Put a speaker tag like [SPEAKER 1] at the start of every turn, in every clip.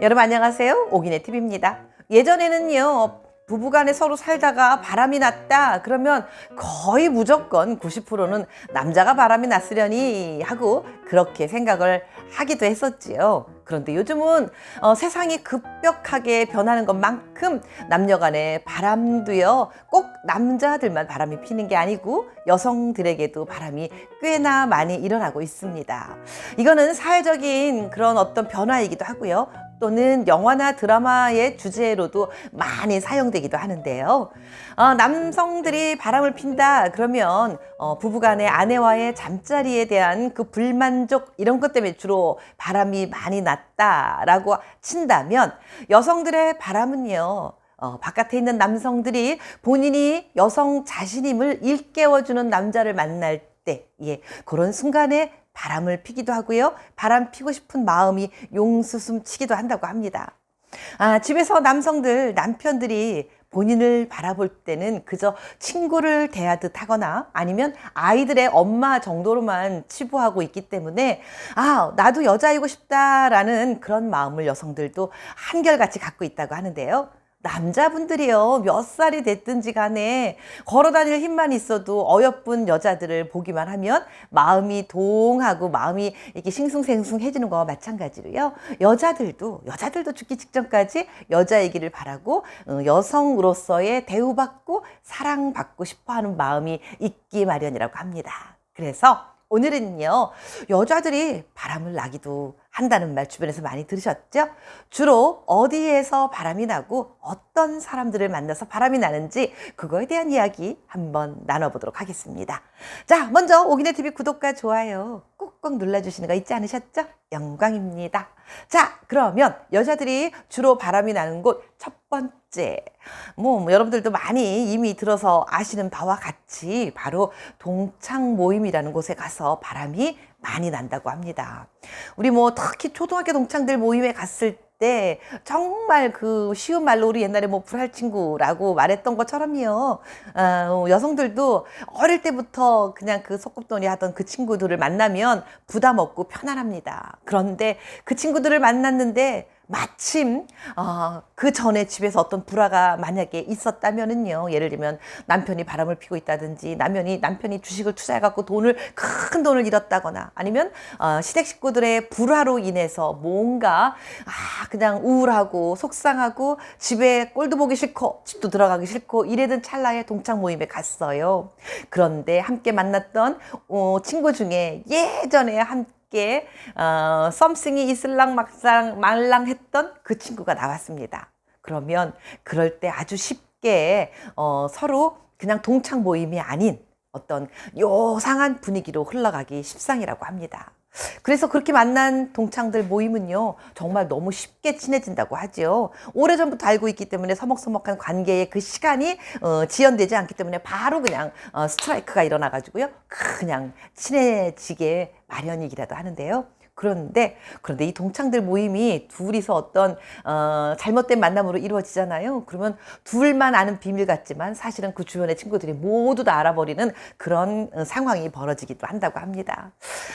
[SPEAKER 1] 여러분 안녕하세요. 오기네 TV입니다. 예전에는요. 부부간에 서로 살다가 바람이 났다 그러면 거의 무조건 90%는 남자가 바람이 났으려니 하고 그렇게 생각을 하기도 했었지요. 그런데 요즘은 어, 세상이 급격하게 변하는 것만큼 남녀간의 바람도요 꼭 남자들만 바람이 피는 게 아니고 여성들에게도 바람이 꽤나 많이 일어나고 있습니다. 이거는 사회적인 그런 어떤 변화이기도 하고요. 또는 영화나 드라마의 주제로도 많이 사용되기도 하는데요. 어, 남성들이 바람을 핀다 그러면 어, 부부간의 아내와의 잠자리에 대한 그 불만족 이런 것 때문에 주로 바람이 많이 났다라고 친다면 여성들의 바람은요. 어, 바깥에 있는 남성들이 본인이 여성 자신임을 일깨워주는 남자를 만날 때, 예, 그런 순간에 바람을 피기도 하고요. 바람 피고 싶은 마음이 용수숨 치기도 한다고 합니다. 아, 집에서 남성들, 남편들이 본인을 바라볼 때는 그저 친구를 대하듯 하거나 아니면 아이들의 엄마 정도로만 치부하고 있기 때문에 아, 나도 여자이고 싶다라는 그런 마음을 여성들도 한결같이 갖고 있다고 하는데요. 남자분들이요, 몇 살이 됐든지 간에 걸어 다닐 힘만 있어도 어여쁜 여자들을 보기만 하면 마음이 동하고 마음이 이렇게 싱숭생숭해지는 거와 마찬가지로요. 여자들도, 여자들도 죽기 직전까지 여자이기를 바라고 어, 여성으로서의 대우받고 사랑받고 싶어 하는 마음이 있기 마련이라고 합니다. 그래서 오늘은요, 여자들이 바람을 나기도 한다는 말 주변에서 많이 들으셨죠? 주로 어디에서 바람이 나고 어떤 사람들을 만나서 바람이 나는지 그거에 대한 이야기 한번 나눠보도록 하겠습니다. 자, 먼저 오기네 TV 구독과 좋아요 꾹꾹 눌러주시는 거 잊지 않으셨죠? 영광입니다. 자, 그러면 여자들이 주로 바람이 나는 곳 첫 번째. 뭐, 뭐 여러분들도 많이 이미 들어서 아시는 바와 같이 바로 동창 모임이라는 곳에 가서 바람이 많이 난다고 합니다. 우리 뭐 특히 초등학교 동창들 모임에 갔을 때 정말 그 쉬운 말로 우리 옛날에 뭐 불할 친구라고 말했던 것처럼요. 어, 여성들도 어릴 때부터 그냥 그 소꿉놀이 하던 그 친구들을 만나면 부담 없고 편안합니다. 그런데 그 친구들을 만났는데 마침 어, 그 전에 집에서 어떤 불화가 만약에 있었다면은요 예를 들면 남편이 바람을 피고 있다든지 남편이 남편이 주식을 투자해 갖고 돈을 큰 돈을 잃었다거나 아니면 어, 시댁 식구들의 불화로 인해서 뭔가 아 그냥 우울하고 속상하고 집에 꼴도 보기 싫고 집도 들어가기 싫고 이래든 찰나에 동창 모임에 갔어요. 그런데 함께 만났던 어, 친구 중에 예전에 함께 함께 어, 썸씽이 있을랑 막상 말랑했던 그 친구가 나왔습니다. 그러면 그럴 때 아주 쉽게 어, 서로 그냥 동창 모임이 아닌 어떤 요상한 분위기로 흘러가기 십상이라고 합니다. 그래서 그렇게 만난 동창들 모임은요, 정말 너무 쉽게 친해진다고 하죠. 오래전부터 알고 있기 때문에 서먹서먹한 관계의 그 시간이 어, 지연되지 않기 때문에 바로 그냥 어, 스트라이크가 일어나가지고요, 그냥 친해지게 마련이기라도 하는데요. 그런데 그런데 이 동창들 모임이 둘이서 어떤 어, 잘못된 만남으로 이루어지잖아요. 그러면 둘만 아는 비밀 같지만 사실은 그 주변의 친구들이 모두 다 알아버리는 그런 어, 상황이 벌어지기도 한다고 합니다.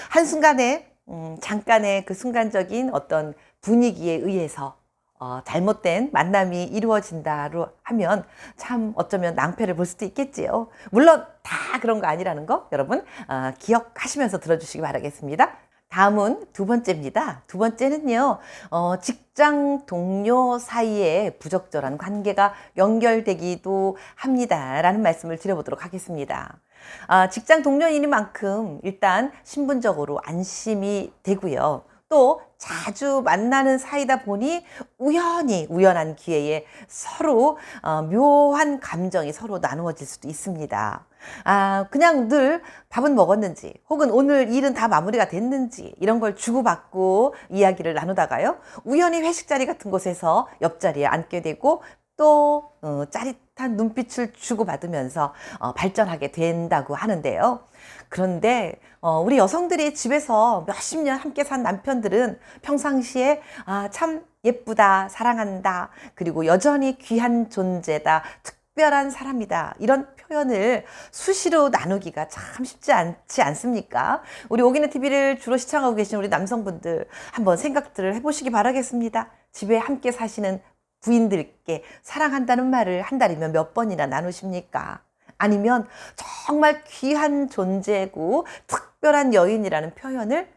[SPEAKER 1] 한 순간에 음, 잠깐의 그 순간적인 어떤 분위기에 의해서 어, 잘못된 만남이 이루어진다로 하면 참 어쩌면 낭패를 볼 수도 있겠지요. 물론 다 그런 거 아니라는 거 여러분 어, 기억하시면서 들어주시기 바라겠습니다. 다음은 두 번째입니다. 두 번째는요, 어, 직장 동료 사이에 부적절한 관계가 연결되기도 합니다. 라는 말씀을 드려보도록 하겠습니다. 아, 직장 동료이니만큼 일단 신분적으로 안심이 되고요. 또 자주 만나는 사이다 보니 우연히 우연한 기회에 서로 어, 묘한 감정이 서로 나누어질 수도 있습니다. 아, 그냥 늘 밥은 먹었는지, 혹은 오늘 일은 다 마무리가 됐는지, 이런 걸 주고받고 이야기를 나누다가요, 우연히 회식 자리 같은 곳에서 옆자리에 앉게 되고, 또, 어, 짜릿한 눈빛을 주고받으면서 어, 발전하게 된다고 하는데요. 그런데 어, 우리 여성들이 집에서 몇십 년 함께 산 남편들은 평상시에 아, 참 예쁘다, 사랑한다, 그리고 여전히 귀한 존재다, 특별한 사람이다. 이런 표현을 수시로 나누기가 참 쉽지 않지 않습니까? 우리 오기네 TV를 주로 시청하고 계신 우리 남성분들 한번 생각들을 해보시기 바라겠습니다. 집에 함께 사시는 부인들께 사랑한다는 말을 한 달이면 몇 번이나 나누십니까? 아니면 정말 귀한 존재고 특별한 여인이라는 표현을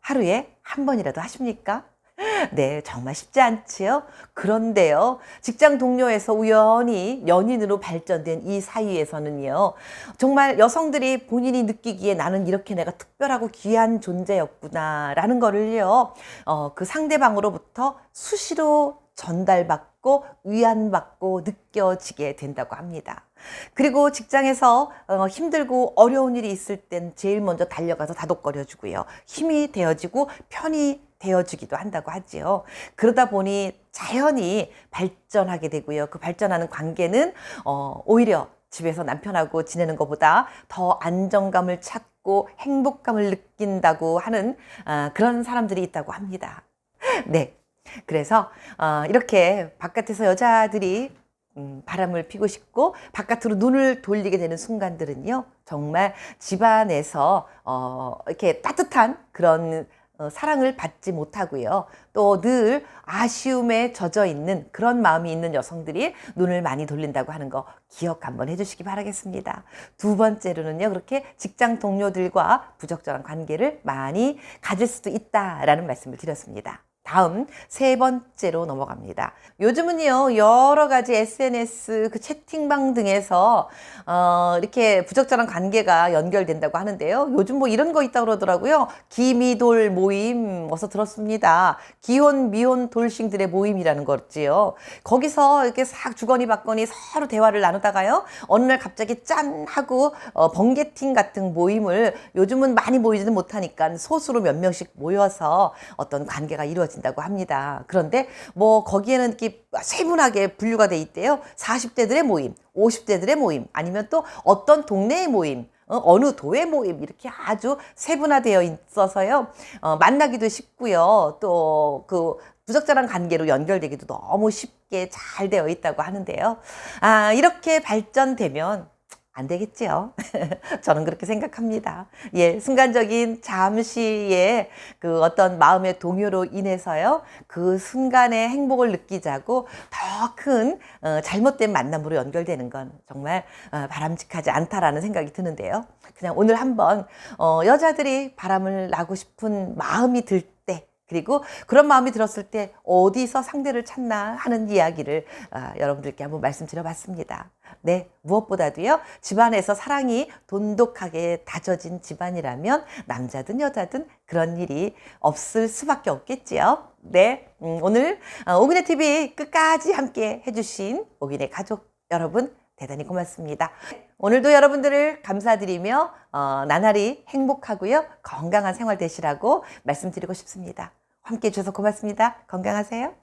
[SPEAKER 1] 하루에 한 번이라도 하십니까? 네, 정말 쉽지 않지요? 그런데요, 직장 동료에서 우연히 연인으로 발전된 이 사이에서는요, 정말 여성들이 본인이 느끼기에 나는 이렇게 내가 특별하고 귀한 존재였구나, 라는 거를요, 어, 그 상대방으로부터 수시로 전달받고 위안받고 느껴지게 된다고 합니다. 그리고 직장에서 어, 힘들고 어려운 일이 있을 땐 제일 먼저 달려가서 다독거려 주고요. 힘이 되어지고 편이 되어주기도 한다고 하지요. 그러다 보니 자연히 발전하게 되고요. 그 발전하는 관계는 어, 오히려 집에서 남편하고 지내는 것보다 더 안정감을 찾고 행복감을 느낀다고 하는 아, 그런 사람들이 있다고 합니다. 네. 그래서 어, 이렇게 바깥에서 여자들이 음, 바람을 피고 싶고 바깥으로 눈을 돌리게 되는 순간들은요 정말 집안에서 어, 이렇게 따뜻한 그런 어, 사랑을 받지 못하고요 또 늘 아쉬움에 젖어 있는 그런 마음이 있는 여성들이 눈을 많이 돌린다고 하는 거 기억 한번 해주시기 바라겠습니다. 두 번째로는요 그렇게 직장 동료들과 부적절한 관계를 많이 가질 수도 있다라는 말씀을 드렸습니다. 다음 세 번째로 넘어갑니다. 요즘은요 여러 가지 SNS 그 채팅방 등에서 어, 이렇게 부적절한 관계가 연결된다고 하는데요. 요즘 뭐 이런 거 있다 그러더라고요. 기미돌 모임 어서 들었습니다. 기혼 미혼 돌싱들의 모임이라는 거지요. 거기서 이렇게 싹 주거니 받거니 서로 대화를 나누다가요. 어느 날 갑자기 짠 하고 어, 번개팅 같은 모임을 요즘은 많이 모이지는 못하니까 소수로 몇 명씩 모여서 어떤 관계가 이루어 진다고 합니다. 그런데 뭐 거기에는 이렇게 세분하게 분류가 돼 있대요. 40대들의 모임, 50대들의 모임, 아니면 또 어떤 동네의 모임, 어, 느 도의 모임 이렇게 아주 세분화되어 있어서요. 어, 만나기도 쉽고요. 또 그 부적절한 관계로 연결되기도 너무 쉽게 잘 되어 있다고 하는데요. 아, 이렇게 발전되면 안 되겠지요. 저는 그렇게 생각합니다. 예, 순간적인 잠시의 그 어떤 마음의 동요로 인해서요, 그 순간의 행복을 느끼자고 더큰 어, 잘못된 만남으로 연결되는 건 정말 어, 바람직하지 않다라는 생각이 드는데요. 그냥 오늘 한번 어, 여자들이 바람을 나고 싶은 마음이 들 때, 그리고 그런 마음이 들었을 때 어디서 상대를 찾나 하는 이야기를 아, 여러분들께 한번 말씀드려봤습니다. 네, 무엇보다도요, 집안에서 사랑이 돈독하게 다져진 집안이라면 남자든 여자든 그런 일이 없을 수밖에 없겠지요. 네, 음, 오늘 어, 오기네 TV 끝까지 함께 해주신 오기네 가족 여러분 대단히 고맙습니다. 오늘도 여러분들을 감사드리며 어, 나날이 행복하고요 건강한 생활 되시라고 말씀드리고 싶습니다. 함께 해주셔서 고맙습니다. 건강하세요.